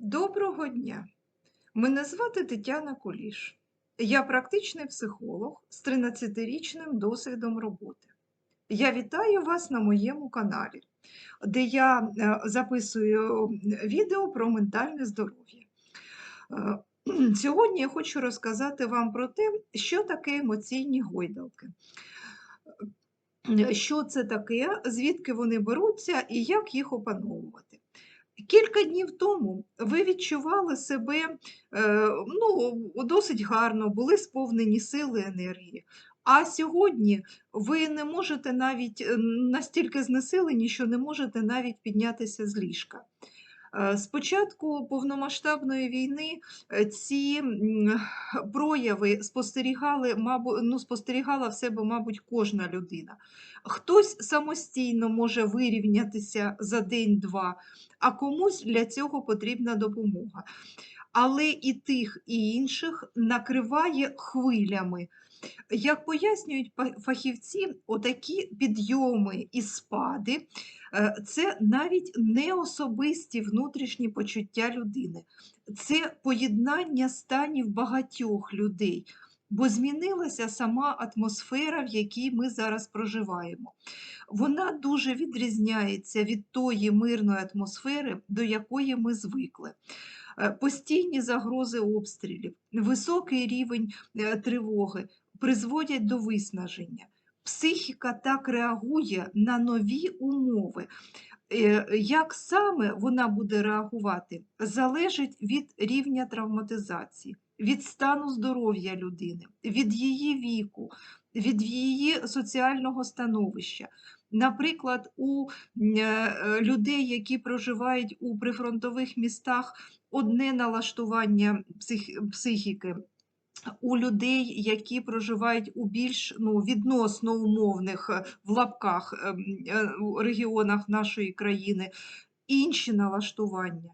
Доброго дня! Мене звати Тетяна Куліш. Я практичний психолог з 13-річним досвідом роботи. Я вітаю вас на моєму каналі, де я е, записую відео про ментальне здоров'я. Е, Сьогодні я хочу розказати вам про те, що таке емоційні гойдалки. Е, Що це таке, звідки вони беруться і як їх опановувати. Кілька днів тому ви відчували себе е, ну, досить гарно, були сповнені сили енергії. А сьогодні ви не можете навіть е, настільки знесилені, що не можете навіть піднятися з ліжка. Е, З початку повномасштабної війни е, ці прояви спостерігали, мабуть, ну, спостерігала в себе, мабуть, кожна людина. Хтось самостійно може вирівнятися за день-два, а комусь для цього потрібна допомога. Але і тих, і інших накриває хвилями. Як пояснюють фахівці, отакі підйоми і спади е, це навіть не особисті внутрішні почуття людини, це поєднання станів багатьох людей, бо змінилася сама атмосфера, в якій ми зараз проживаємо. Вона дуже відрізняється від тої мирної атмосфери, до якої ми звикли. Е, Постійні загрози обстрілів, високий рівень е, тривоги призводять до виснаження. Психіка так реагує на нові умови. Е, Як саме вона буде реагувати, залежить від рівня травматизації, від стану здоров'я людини, від її віку, від її соціального становища. Наприклад, у е, людей, які проживають у прифронтових містах, одне налаштування псих- психіки. У людей, які проживають у більш ну, відносно умовних е, в лапках ем, е, регіонах нашої країни, інші налаштування.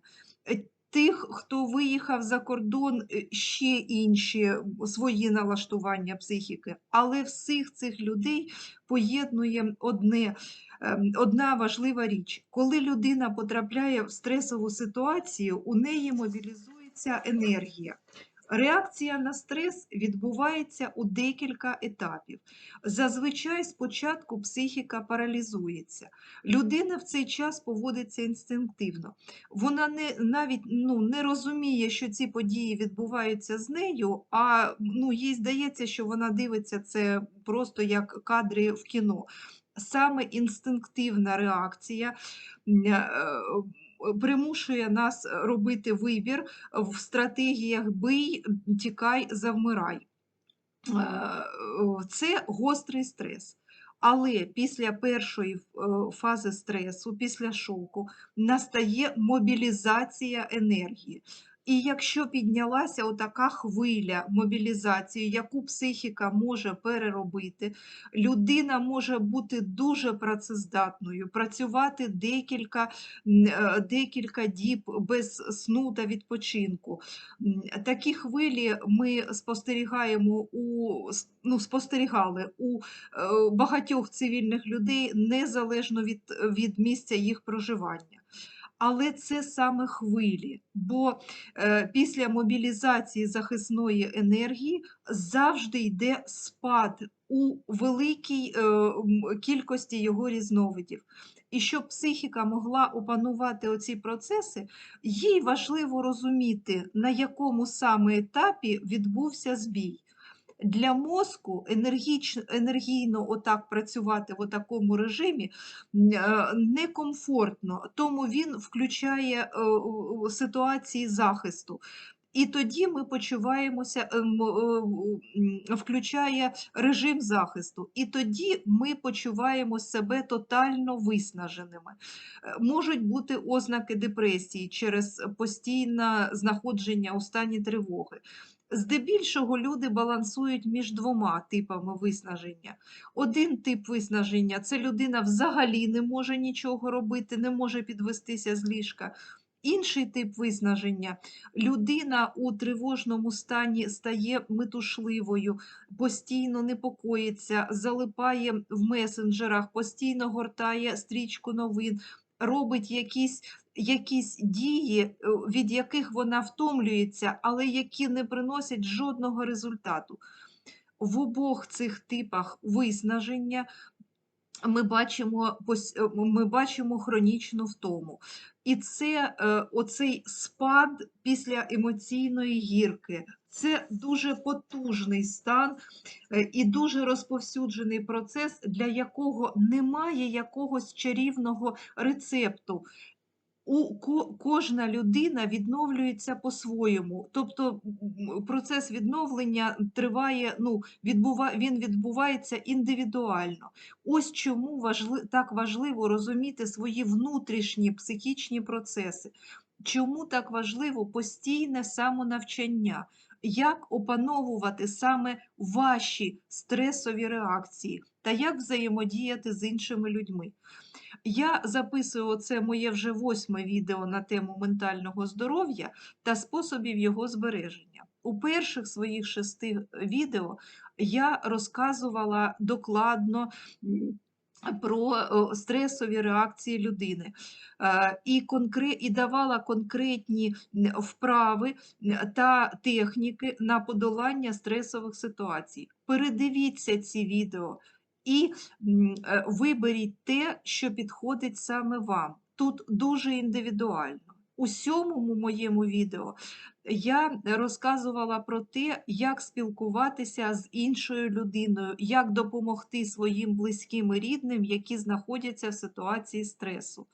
Е, Тих, хто виїхав за кордон, ще інші свої налаштування психіки. Але всіх цих людей поєднує одне, ем, одна важлива річ. Коли людина потрапляє в стресову ситуацію, у неї мобілізується енергія. Реакція на стрес відбувається у декілька етапів. Зазвичай спочатку психіка паралізується. Людина в цей час поводиться інстинктивно. Вона не, навіть ну, не розуміє, що ці події відбуваються з нею, а ну, їй здається, що вона дивиться це просто як кадри в кіно. Саме інстинктивна реакція е, примушує нас робити вибір в стратегіях бий, тікай, завмирай. Е, Це гострий стрес. Але після першої е, фази стресу, після шоку, настає мобілізація енергії. І якщо піднялася отака хвиля мобілізації, яку психіка може переробити, людина може бути дуже працездатною, працювати декілька, е, декілька діб без сну та відпочинку. Такі хвилі ми спостерігаємо у ну, спостерігали у е, багатьох цивільних людей незалежно від, від місця їх проживання. Але це саме хвилі, бо е, після мобілізації захисної енергії завжди йде спад у великій е, кількості його різновидів. І щоб психіка могла опанувати оці процеси, їй важливо розуміти, на якому саме етапі відбувся збій. Для мозку енергіч, енергійно отак працювати в такому режимі е, некомфортно, тому він включає е, ситуації захисту. І тоді ми почуваємося, е, включає режим захисту, і тоді ми почуваємо себе тотально виснаженими. Можуть бути ознаки депресії через постійне знаходження у стані тривоги. Здебільшого люди балансують між двома типами виснаження. Один тип виснаження це людина взагалі не може нічого робити, не може підвестися з ліжка. Інший тип виснаження людина у тривожному стані стає метушливою, постійно непокоїться, залипає в месенджерах, постійно гортає стрічку новин, робить якісь якісь дії, е, від яких вона втомлюється, але які не приносять жодного результату. В обох цих типах виснаження ми бачимо, е, ми бачимо хронічну втому. І це е, оцей спад після емоційної гірки. Це дуже потужний стан і дуже розповсюджений процес, для якого немає якогось чарівного рецепту. У ко- кожна людина відновлюється по-своєму. Тобто процес відновлення триває, ну, відбува, він відбувається індивідуально. Ось чому важли, так важливо розуміти свої внутрішні психічні процеси. Чому так важливо постійне самонавчання? Як опановувати саме ваші стресові реакції та як взаємодіяти з іншими людьми? Я записую це моє вже восьме відео на тему ментального здоров'я та способів його збереження. У перших своїх шести відео я розказувала докладно. Про е, стресові реакції людини Е, і, конкре... і давала конкретні вправи та техніки на подолання стресових ситуацій. Передивіться ці відео і е, виберіть те, що підходить саме вам. Тут дуже індивідуально. У сьомому моєму відео я розказувала про те, як спілкуватися з іншою людиною, як допомогти своїм близьким і рідним, які знаходяться в ситуації стресу.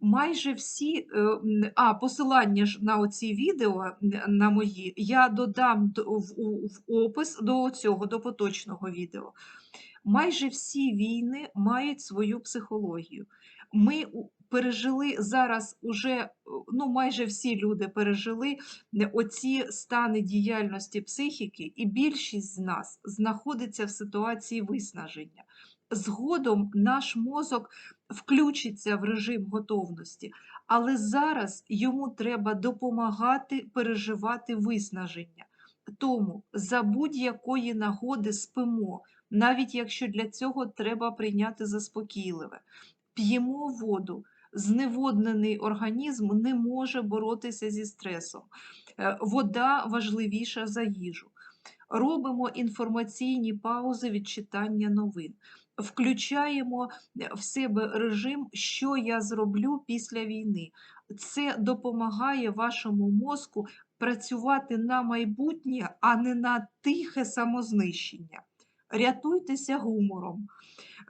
Майже всі, е, а посилання ж на оці відео на мої я додам в опис до цього, до поточного відео. Майже всі війни мають свою психологію. Ми пережили зараз уже, е, ну майже всі люди пережили е, оці стани діяльності психіки, і більшість з нас знаходиться в ситуації виснаження. Згодом наш мозок включиться в режим готовності, але зараз йому треба допомагати переживати виснаження. Тому за будь-якої нагоди спимо, навіть якщо для цього треба прийняти заспокійливе. П'ємо воду. Зневоднений організм не може боротися зі стресом. Е, Вода важливіша за їжу. Робимо інформаційні паузи від читання новин. Включаємо в себе режим, що я зроблю після війни. Це допомагає вашому мозку працювати на майбутнє, а не на тихе самознищення. Рятуйтеся гумором.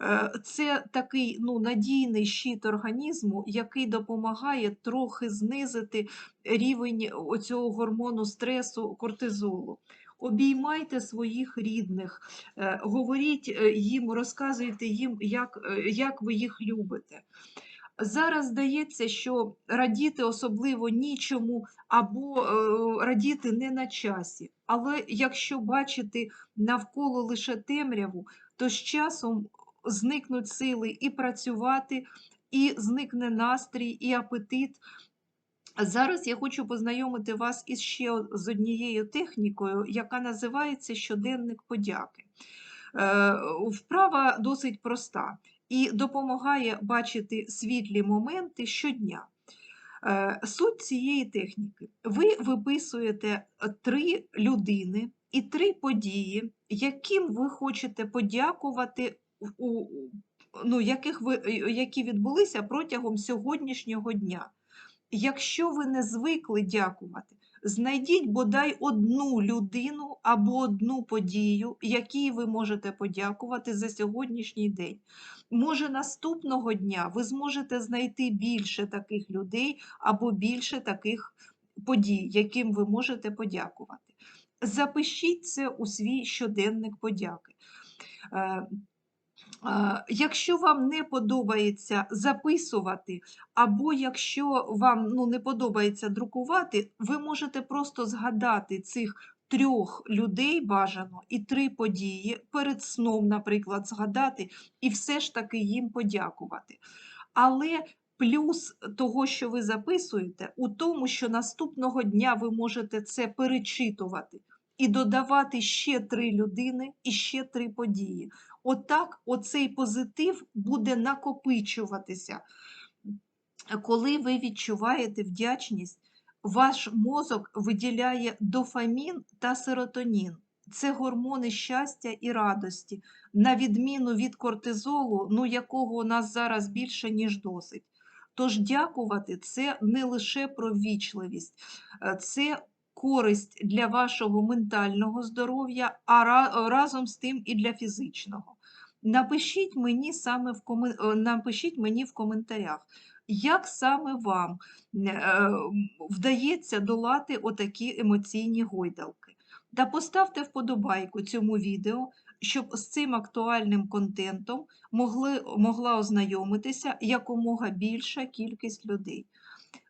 Е, Це такий ну, надійний щит організму, який допомагає трохи знизити рівень оцього гормону стресу кортизолу. Обіймайте своїх рідних, е, говоріть е, їм, розказуйте їм, як, як ви їх любите. Зараз здається, що радіти особливо нічому або е, радіти не на часі. Але якщо бачити навколо лише темряву, то з часом зникнуть сили і працювати, і зникне настрій, і апетит. Зараз я хочу познайомити вас із ще з однією технікою, яка називається щоденник подяки. Е, Вправа досить проста і допомагає бачити світлі моменти щодня. Е, Суть цієї техніки. Ви виписуєте е, три людини і три події, яким ви хочете подякувати, у- ну, яких ви, е, які відбулися протягом сьогоднішнього дня. Якщо ви не звикли дякувати, знайдіть бодай одну людину або одну подію, якій ви можете подякувати за сьогоднішній день. Може, наступного дня ви зможете знайти більше таких людей або більше таких подій, яким ви можете подякувати. Запишіть це у свій щоденник подяки. Е, Якщо вам не подобається записувати, або якщо вам ну, не подобається друкувати, ви можете просто згадати цих трьох людей бажано і три події перед сном, наприклад, згадати, і все ж таки їм подякувати. Але плюс того, що ви записуєте, у тому, що наступного дня ви можете це перечитувати і додавати ще три людини і ще три події. Отак, оцей позитив буде накопичуватися. коли ви відчуваєте вдячність, ваш мозок виділяє дофамін та серотонін. Це гормони щастя і радості, на відміну від кортизолу, ну якого у нас зараз більше, ніж досить. Тож дякувати це не лише про ввічливість, е, це користь для вашого ментального здоров'я, а разом з тим і для фізичного. Напишіть мені саме в комен... е, напишіть мені в коментарях, як саме вам е, вдається долати отакі емоційні гойдалки. Та поставте вподобайку цьому відео, щоб з цим актуальним контентом могли, могла ознайомитися якомога більша кількість людей.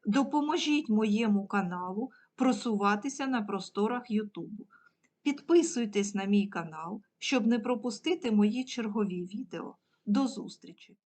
Допоможіть моєму каналу просуватися на просторах Ютубу. Підписуйтесь на мій канал, щоб не пропустити мої чергові відео. До зустрічі!